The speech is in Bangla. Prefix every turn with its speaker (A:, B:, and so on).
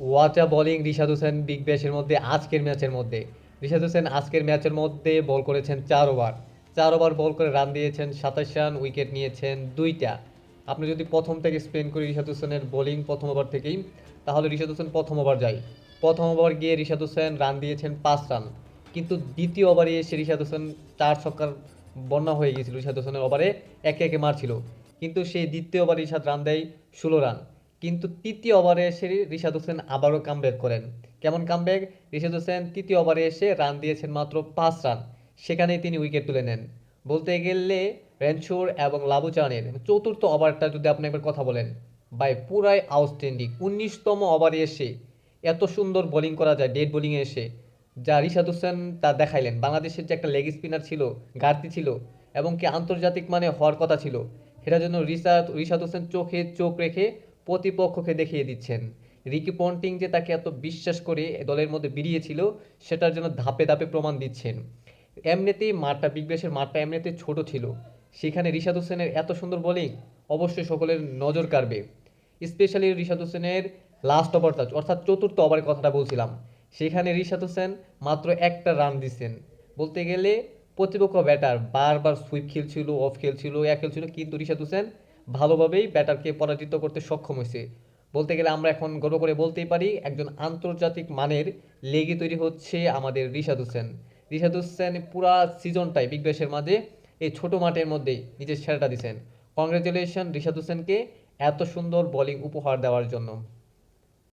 A: ওয়াচা বোলিং রিশাদ হোসেন বিগ ব্যাশের মধ্যে, আজকের ম্যাচের মধ্যে। রিশাদ হোসেন আজকের ম্যাচের মধ্যে বল করেছেন চার ওভার চার ওভার বল করে রান দিয়েছেন সাতাশ রান উইকেট নিয়েছেন দুইটা। আপনি যদি প্রথম থেকে স্পেন করি রিশাদ হোসেনের বোলিং প্রথম ওভার থেকেই, তাহলে রিশাদ হোসেন প্রথম ওভার যায়। প্রথম ওভার গিয়ে রিশাদ হোসেন রান দিয়েছেন পাঁচ রান। কিন্তু দ্বিতীয় ওভারে এসে রিশাদ হোসেন চার ছক্কার বন্যা হয়ে গিয়েছিল। রিশাদ হোসেনের ওভারে একে একে মারছিল। কিন্তু সেই দ্বিতীয় ওভারে রিশাদ রান দেয় ষোলো রান। কিন্তু তৃতীয় ওভারে এসে রিশাদ হোসেন আবারও কামব্যাক করেন। কেমন কামব্যাক? রিশাদ হোসেন তৃতীয় ওভারে এসে রান দিয়েছেন মাত্র পাঁচ রান। সেখানেই তিনি উইকেট তুলে নেন। বলতে গেলে রেনশোর এবং লাবুচানের চতুর্থ ওভারটা যদি আপনি একবার কথা বলেন, বাই পুরাই আউটস্ট্যান্ডিং। উনিশতম ওভারে এসে এত সুন্দর বোলিং করা যায়, ডেড বোলিংয়ে এসে, যা রিশাদ হোসেন তা দেখাইলেন। বাংলাদেশের যে একটা লেগ স্পিনার ছিল, ঘাটতি ছিল এবং কি আন্তর্জাতিক মানে হওয়ার কথা ছিল সেটার জন্য রিশাদ রিশাদ হোসেন চোখে চোখ রেখে প্রতিপক্ষকে দেখিয়ে দিচ্ছেন। রিকি পন্টিং যে তাকে এত বিশ্বাস করে দলের মধ্যে বেরিয়েছিল, সেটার জন্য ধাপে ধাপে প্রমাণ দিচ্ছেন। এমনিতেই মাঠটা, বিগ ব্যাশের মাঠটা এমনিতেই ছোট ছিল। সেখানে রিশাদ হোসেনের এত সুন্দর বোলিং অবশ্যই সকলের নজর কাড়বে। স্পেশালি রিশাদ হোসেনের লাস্ট ওভারটা অর্থাৎ চতুর্থ ওভারের কথাটা বলছিলাম। সেখানে রিশাদ হোসেন মাত্র একটা রান দিচ্ছেন। বলতে গেলে প্রতিপক্ষ ব্যাটার বারবার সুইপ খেলছিল অফ খেলছিল, এক খেলছিল, কিন্তু রিশাদ হোসেন ভালোভাবেই ব্যাটারকে পরাজিত করতে সক্ষম হয়েছে। বলতে গেলে আমরা এখন গর্ব করে বলতেই পারি, একজন আন্তর্জাতিক মানের লেগে তৈরি হচ্ছে আমাদের রিশাদ হোসেন। রিশাদ হোসেন পুরা সিজনটাই বিগ ব্যাশের মাঝে এই ছোট মাঠের মধ্যেই নিজের সেরাটা দিচ্ছেন কংগ্রেচুলেশন রিশাদ হোসেনকে এত সুন্দর বোলিং উপহার দেওয়ার জন্য।